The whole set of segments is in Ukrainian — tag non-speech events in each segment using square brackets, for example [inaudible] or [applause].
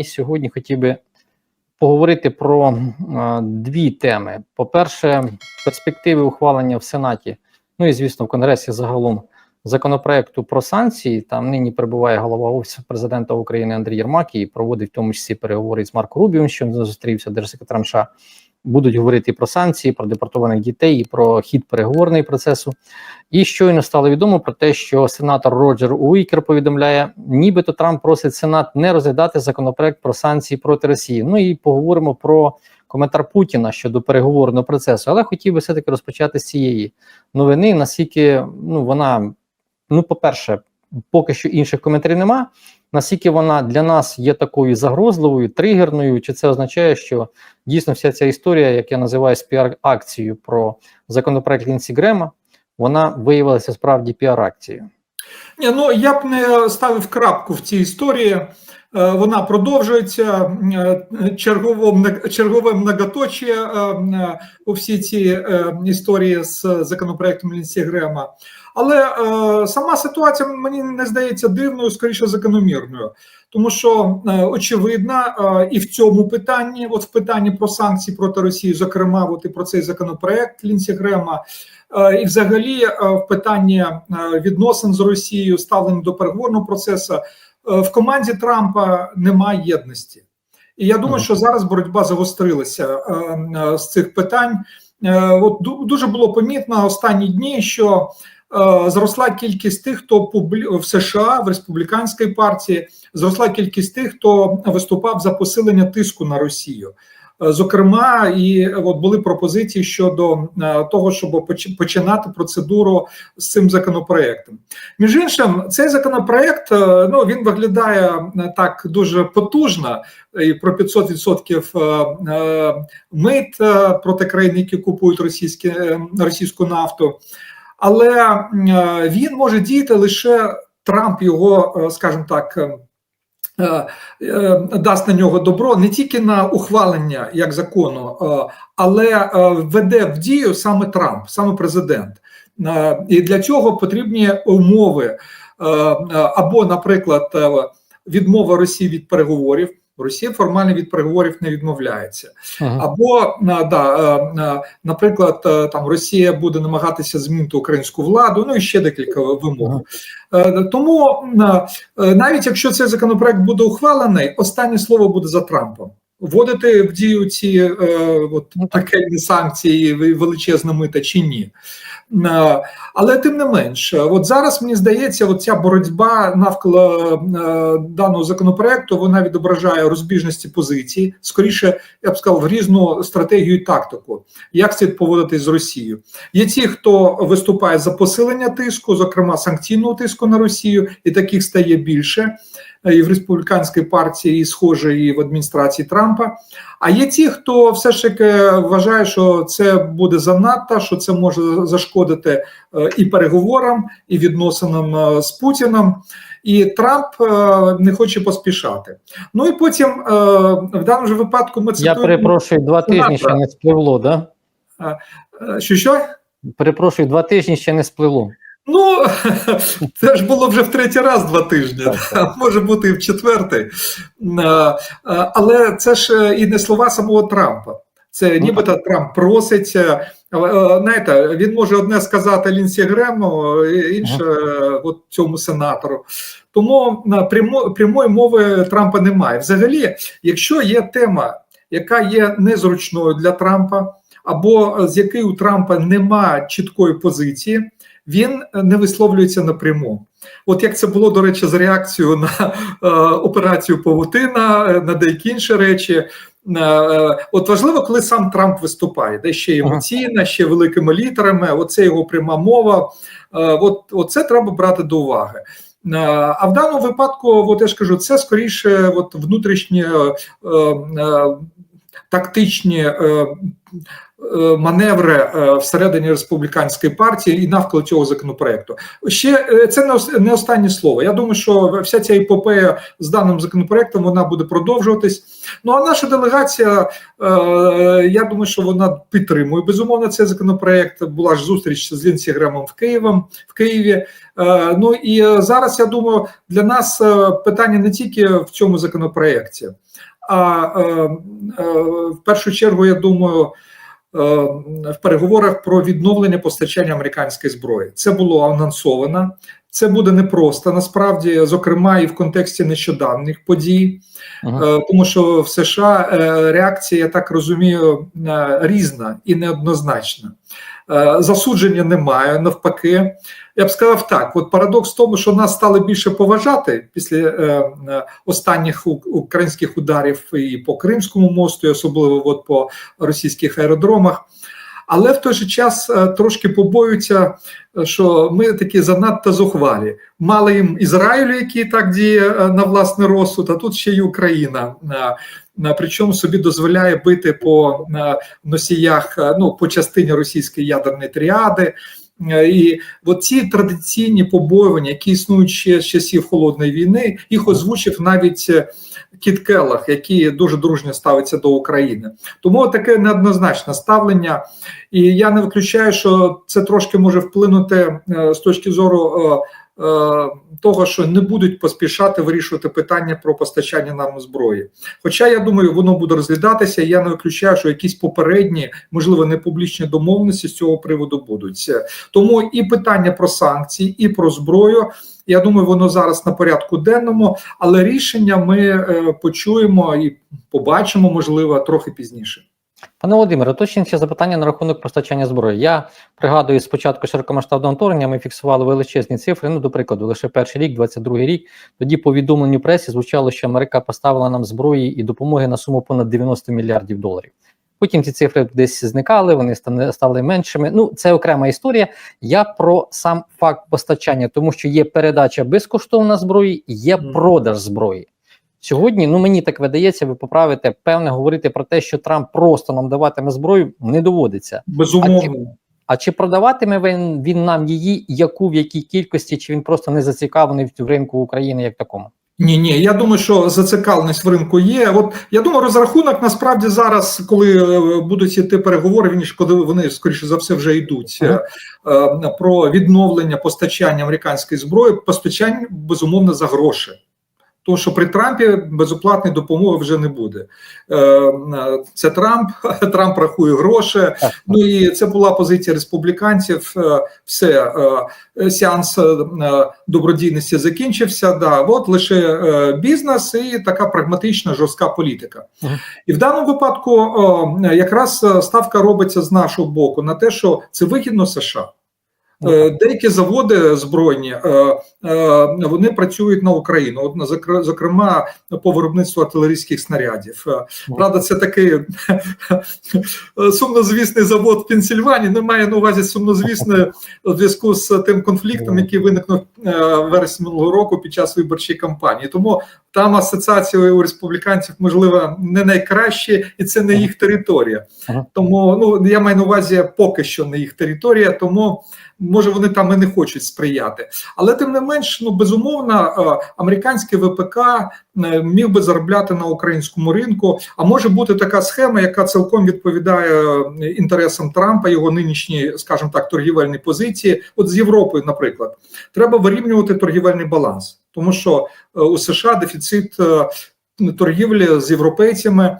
сьогодні хотів би поговорити про а, дві теми. По-перше, перспективи ухвалення в Сенаті, ну і звісно, в Конгресі загалом законопроекту про санкції. Там нині перебуває голова Офісу президента України Андрій Єрмак і проводить в тому числі переговори з Марком Рубіом, що зустрівся держсекретарем США. Будуть говорити про санкції, про депортованих дітей, і про хід переговорний процесу. І щойно стало відомо про те, що сенатор Роджер Уікер повідомляє, нібито Трамп просить Сенат не розглядати законопроект про санкції проти Росії. Ну і поговоримо про коментар Путіна щодо переговорного процесу. Але хотів би все таки розпочати з цієї новини. Наскільки ну вона, ну, по-перше, поки що інших коментарів нема. Наскільки вона для нас є такою загрозливою, тригерною, чи це означає, що дійсно вся ця історія, як я називаю піар-акцією про законопроект Лінсі Грема, вона виявилася справді піар-акцією? Ні, ну я б не ставив крапку в цій історії. Е, Вона продовжується е, черговим многоточие е, у всій цій е, історії з законопроектом Лінсі Грема. Але сама ситуація мені не здається дивною, скоріше закономірною, тому що очевидно, і в цьому питанні, от в питанні про санкції проти Росії, зокрема, от і про цей законопроект Лінсі Грема, і взагалі е, в питанні е, відносин з Росією, ставлення до переговорного процесу, е, в команді Трампа немає єдності. І я думаю, що зараз боротьба загострилася е, е, з цих питань. Е, От ду- дуже було помітно останні дні, що е, зросла кількість тих, хто в США в республіканській партії, зросла кількість тих, хто виступав за посилення тиску на Росію. Е, Зокрема, і от були пропозиції щодо е, того, щоб починати процедуру з цим законопроектом. Між іншим, цей законопроект е, ну він виглядає так дуже потужно і про 500% е, е, мит проти країн, які купують російські, російську нафту. Але він може діяти лише Трамп його, скажімо так. Е, е, Дасть на нього добро не тільки на ухвалення як закону, е, але введе в дію саме Трамп, саме президент. І для цього потрібні умови або, наприклад, відмова Росії від переговорів. Росія формально від переговорів не відмовляється. Ага. Або на- да, е, е, наприклад, е, там Росія буде намагатися змінити українську владу, ну і ще декілька вимог. Ага. Тому е, е, навіть якщо цей законопроект буде ухвалений, останнє слово буде за Трампом. Вводити в дію ці е, от, Ну, санкції величезна мита чи ні. Е, Але тим не менш, от зараз мені здається, от ця боротьба навколо е, даного законопроекту вона відображає розбіжності позицій. Скоріше, я б сказав, в різну стратегію і тактику, як слід поводитись з Росією. Є ті, хто виступає за посилення тиску, зокрема санкційного тиску на Росію, і таких стає більше і в республіканській партії, і схоже, і в адміністрації Трампа. А є ті, хто все ж таки вважає, що це буде занадто, що це може зашкодити е, і переговорам, і відносинам е, з Путіним. І Трамп е, не хоче поспішати. Ну і потім в даному ж випадку ми Я перепрошую, два тижні ще не спливло, да? Що що? Перепрошую, два тижні ще не спливло. Ну, [laughs] це ж було вже в третій раз два тижні, може бути і в четвертий. Е, е, Але це ж е, і не слова самого Трампа. Це нібито Трамп просить. Знаєте, він може одне сказати Лінсі Грему, інше от цьому сенатору. Тому прямо, прямої мови Трампа немає. Взагалі, якщо є тема, яка є незручною для Трампа, або з якої у Трампа немає чіткої позиції, він не висловлюється напряму. От як це було, до речі, з реакцією на е, операцію Павутина, е, на деякі інші речі. Е, е, от важливо, коли сам Трамп виступає, де ще емоційно, ще великими літерами. Оце його пряма мова. Е, от, от це треба брати до уваги. Е, А в даному випадку, от я ж кажу, це скоріше от внутрішнє е, е, тактичні е, е, маневри е, всередині республіканської партії і навколо цього законопроекту. Ще е, це не останнє слово. Я думаю, що вся ця епопея з даним законопроектом вона буде продовжуватись. Ну а наша делегація, е, я думаю, що вона підтримує безумовно цей законопроект. Була ж зустріч з Лінсі Гремом в Києвом в Києві. Е, Ну і е, зараз я думаю, для нас е, питання не тільки в цьому законопроекті, а е, е, в першу чергу, я думаю. Е, В переговорах про відновлення постачання американської зброї це було анонсовано. Це буде непросто насправді, зокрема, і в контексті нещодавніх подій, Мгм. Е, тому що в США е, реакція, я так розумію, різна і неоднозначна. Е, Засудження немає, навпаки. Я б сказав так: от парадокс в тому, що нас стали більше поважати після е, е, останніх українських ударів і по Кримському мосту, і особливо от по російських аеродромах. Але в той же час трошки побоюються, що ми такі занадто зухвалі. Мали їм Ізраїлю, який так діє на власний розсуд, а тут ще й Україна. Причому собі дозволяє бити по носіях, е, ну по частині російської ядерної тріади. Е, І от ці традиційні побоювання, які існують ще з часів холодної війни, їх озвучив навіть е, Кіт Келлах, який дуже дружньо ставиться до України. Тому таке неоднозначне ставлення, і я не виключаю, що це трошки може вплинути е, з точки зору. е, е, Того, що не будуть поспішати вирішувати питання про постачання нам зброї. Хоча я думаю, воно буде розглядатися. і Я не виключаю, що якісь попередні, можливо, не публічні домовленості з цього приводу будуть. Тому і питання про санкції, і про зброю. Я думаю, воно зараз на порядку денному, але рішення ми е, почуємо і побачимо, можливо, трохи пізніше. Пане Володимире, уточнюючи запитання на рахунок постачання зброї. Я пригадую, з початку широкомасштабного вторгнення ми фіксували величезні цифри. Ну, до прикладу, лише перший рік, 22-й рік. Тоді повідомленню пресі звучало, що Америка поставила нам зброї і допомоги на суму понад 90 мільярдів доларів. Потім ці цифри десь зникали, вони стали меншими. Ну, це окрема історія. Я про сам факт постачання, тому що є передача безкоштовна зброї, є продаж зброї. Сьогодні, ну мені так видається, ви поправите, певне говорити про те, що Трамп просто нам даватиме зброю, не доводиться. Безумовно. А чи продаватиме він, він нам її, яку в якій кількості, чи він просто не зацікавлений в ринку України як такому? Ні, ні, я думаю, що зацікавленість в ринку є. От я думаю, розрахунок насправді зараз, коли е, будуть йти переговори, він коли вони скоріше за все вже йдуть Ага. е, е, про відновлення постачання американської зброї, постачання безумовно за гроші. Тому що при Трампі безоплатної допомоги вже не буде. Е, Це Трамп, [laughs] Трамп рахує гроші. Ну і це була позиція республіканців. Е, Все е, сеанс добродійності закінчився. Да, от лише бізнес і така прагматична жорстка політика. І в даному випадку якраз ставка робиться з нашого боку на те, що це вигідно США. Е, Деякі заводи збройні е, е, вони працюють на Україну. От зокрема по виробництву артилерійських снарядів. Правда, це такий сумнозвісний завод в Пенсільванії. Не має на увазі сумнозвісне у зв'язку з тим конфліктом, який виникнув вересні минулого року під час виборчої кампанії. Тому там асоціації у республіканців можливо не найкращі, і це не їх територія. Тому ну я маю на увазі поки що не їх територія, тому може вони там і не хочуть сприяти. Але тим не менш, ну безумовно, е, американський ВПК е, міг би заробляти на українському ринку. А може бути така схема, яка цілком відповідає е, інтересам Трампа, його нинішній, скажімо так, торгівельні позиції. От з Європою, наприклад, треба вирівнювати торгівельний баланс, тому що у США дефіцит. Торгівлі з європейцями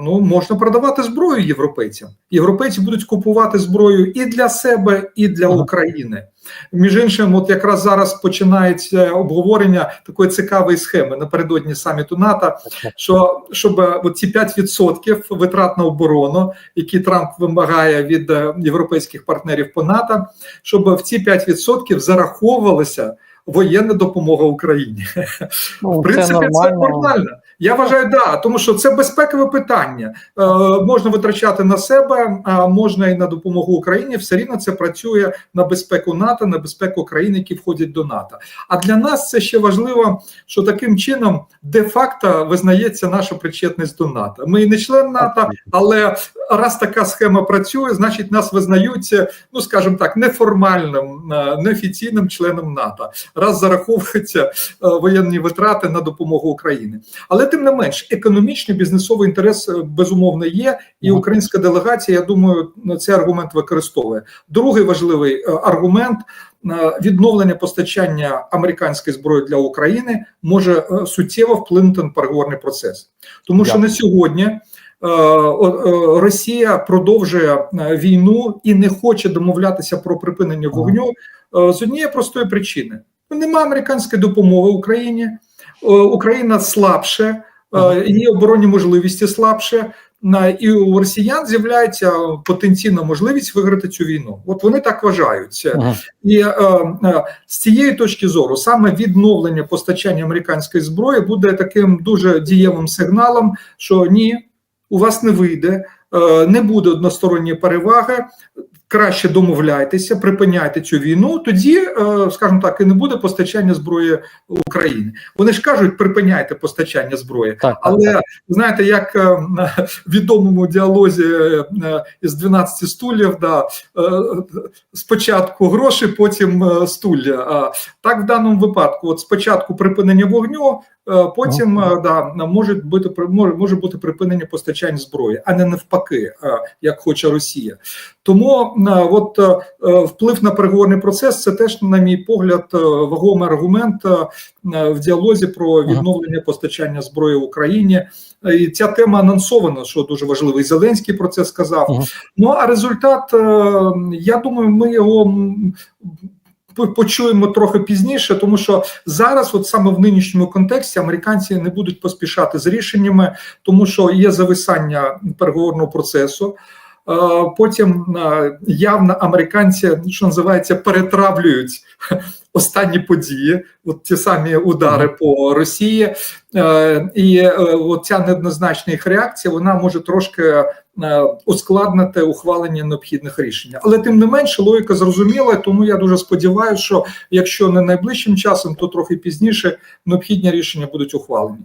ну можна продавати зброю європейцям. Європейці будуть купувати зброю і для себе, і для України. Між іншим, от якраз зараз починається обговорення такої цікавої схеми напередодні саміту НАТО, що щоб е, от ці 5% витрат на оборону, які Трамп вимагає від е, європейських партнерів по НАТО, щоб в ці 5% зараховувалися воєнна допомога Україні. Ну, В принципі, це це нормально. Я вважаю, да, тому що це безпекове питання. Е, можна витрачати на себе, а можна і на допомогу Україні. Все рівно це працює на безпеку НАТО, на безпеку країн, які входять до НАТО. А для нас це ще важливо, що таким чином де-факто визнається наша причетність до НАТО. Ми і не член НАТО, але раз така схема працює, значить нас визнають, ну скажімо так, неформальним, е, неофіційним членом НАТО, раз зараховуються е, воєнні витрати на допомогу Україні. Але тим не менш, економічний бізнесовий інтерес е, безумовно є, і українська делегація, я думаю, на цей аргумент використовує. Другий важливий е, аргумент. е, Відновлення постачання американської зброї для України може суттєво вплинути на переговорний процес, тому що на сьогодні Росія продовжує війну і не хоче домовлятися про припинення вогню з однієї простої причини: нема американської допомоги Україні, Україна слабше, е, її оборонні можливості слабше. І у росіян з'являється потенційна можливість виграти цю війну. От вони так вважають. Мгм. І е, е, з цієї точки зору саме відновлення постачання американської зброї буде таким дуже дієвим сигналом, що ні, у вас не вийде, е, не буде односторонньої переваги. Краще домовляйтеся, припиняйте цю війну. Тоді, е, скажімо так, і не буде постачання зброї України. Вони ж кажуть, припиняйте постачання зброї. Так, так, Але так. знаєте, як е, на [laughs] відомому діалозі е, із 12 стульів, да, е, спочатку гроші, потім стулля. Так в даному випадку, от спочатку припинення вогню, е, потім е, да, може бути може, може бути припинення постачань зброї, а не навпаки, е, як хоче Росія. Тому от вплив на переговорний процес це теж, на мій погляд, вагомий аргумент в діалозі про відновлення постачання зброї в Україні. І ця тема анонсована, що дуже важливо. І Зеленський про це сказав. Ага. Ну а результат, я думаю, ми його. Почуємо трохи пізніше, тому що зараз, от саме в нинішньому контексті, американці не будуть поспішати з рішеннями, тому що є зависання переговорного процесу. Потім явно американці, що називається, перетравлюють [laughs] останні події, от ті самі удари по Росії, і е, от ця неоднозначна їх реакція вона може трошки е, ускладнити ухвалення необхідних рішень. Але тим не менше, логіка зрозуміла, тому я дуже сподіваюся, що якщо не найближчим часом, то трохи пізніше необхідні рішення будуть ухвалені.